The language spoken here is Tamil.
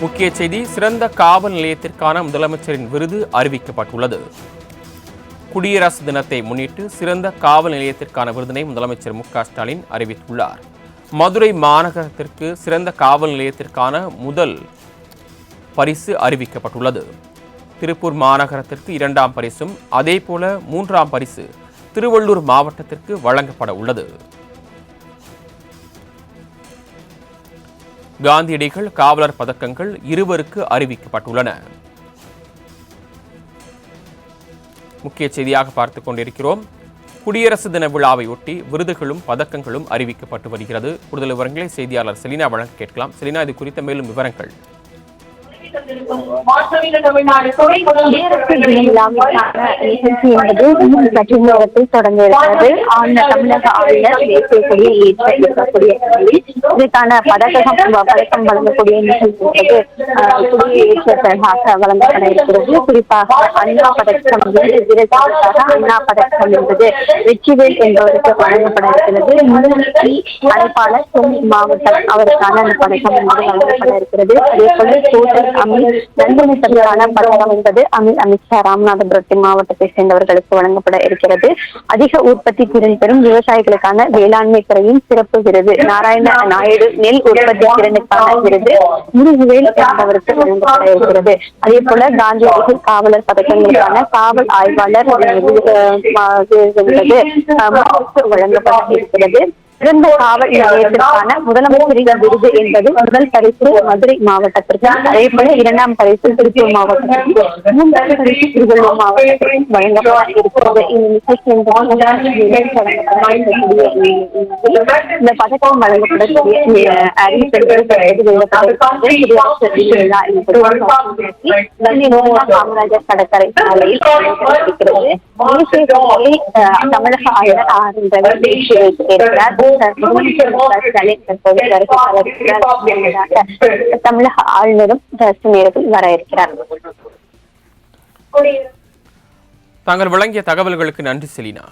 முக்கிய செய்தி சிறந்த காவல் நிலையத்திற்கான முதலமைச்சரின் விருது அறிவிக்கப்பட்டுள்ளது. குடியரசு தினத்தை முன்னிட்டு சிறந்த காவல் நிலையத்திற்கான விருதினை முதலமைச்சர் மு ஸ்டாலின் அறிவித்துள்ளார். மதுரை மாநகரத்திற்கு சிறந்த காவல் நிலையத்திற்கான முதல் பரிசு அறிவிக்கப்பட்டுள்ளது. திருப்பூர் மாநகரத்திற்கு இரண்டாம் பரிசும் அதேபோல மூன்றாம் பரிசு திருவள்ளூர் மாவட்டத்திற்கு வழங்கப்பட உள்ளது. காந்தியடிகள் காவலர் பதக்கங்கள் இருவருக்கு அறிவிக்கப்பட்டுள்ளன. முக்கிய செய்தியாக பார்த்துக் கொண்டிருக்கிறோம். குடியரசு தின விழாவையொட்டி விருதுகளும் பதக்கங்களும் அறிவிக்கப்பட்டு வருகிறது. கூடுதல் விவரங்களை செய்தியாளர் செலினா வழங்க கேட்கலாம். செலினா இது குறித்த மேலும் விவரங்கள். நிகழ்ச்சி என்பது இன்னும் சற்று நேரத்தில் தொடங்க இருக்கிறது ஆளுநர் தமிழக ஆளுநர் தேசிய கொடியை ஏற்ற இருக்கக்கூடிய இதற்கான பதக்கம் பதக்கம் வழங்கக்கூடிய நிகழ்ச்சி என்பது ஆஹ், கொடியை வழங்கப்பட இருக்கிறது குறிப்பாக அண்ணா பதக்கம் வீர வீரர்களுக்காக அண்ணா பதக்கம் என்பது வெற்றிவேல் என்பவருக்கு வழங்கப்பட இருக்கிறது முன்னணி அழைப்பாளர் சென்னை மாவட்டம் அவருக்கான அந்த பதக்கம் என்பது வழங்கப்பட இருக்கிறது அதே போல என்பது அமித் அமித்ஷா ராமநாதபுரத்தின் மாவட்டத்தை சேர்ந்தவர்களுக்கு வழங்கப்பட இருக்கிறது அதிக உற்பத்தி திறன் பெறும் விவசாயிகளுக்கான வேளாண்மை துறையின் சிறப்பு விருது நாராயண நாயுடு நெல் உற்பத்தி திறனுக்கான விருது முருகுவேல் என்பவருக்கு வழங்கப்பட இருக்கிறது அதே போல காந்தி காவலர் பதக்கங்களுக்கான காவல் ஆய்வாளர் வழங்கப்பட இருக்கிறது சிறந்த காவல் நிலையத்திற்கான முதலமைச்சரின் விருது என்பது முதல் பரிசு மதுரை மாவட்டத்திற்கு. அதே போல இரண்டாம் பரிசு திருப்பூர் மாவட்டத்திற்கு. மூன்றாவது பரிசு திருவள்ளூர் மாவட்டத்திற்கு வழங்கப்பட இருக்கிறது இந்த இந்த பதக்கம் வழங்கப்படக்கூடிய அறிவிப்பு காமராஜர் கடற்கரை சாலையில் தமிழக ஆளுநர் ஆர். ரவி தமிழக ஆளுநரும் அரசு நேரத்தில் வர இருக்கிறார் தாங்கள் வழங்கிய தகவல்களுக்கு நன்றி செலினா.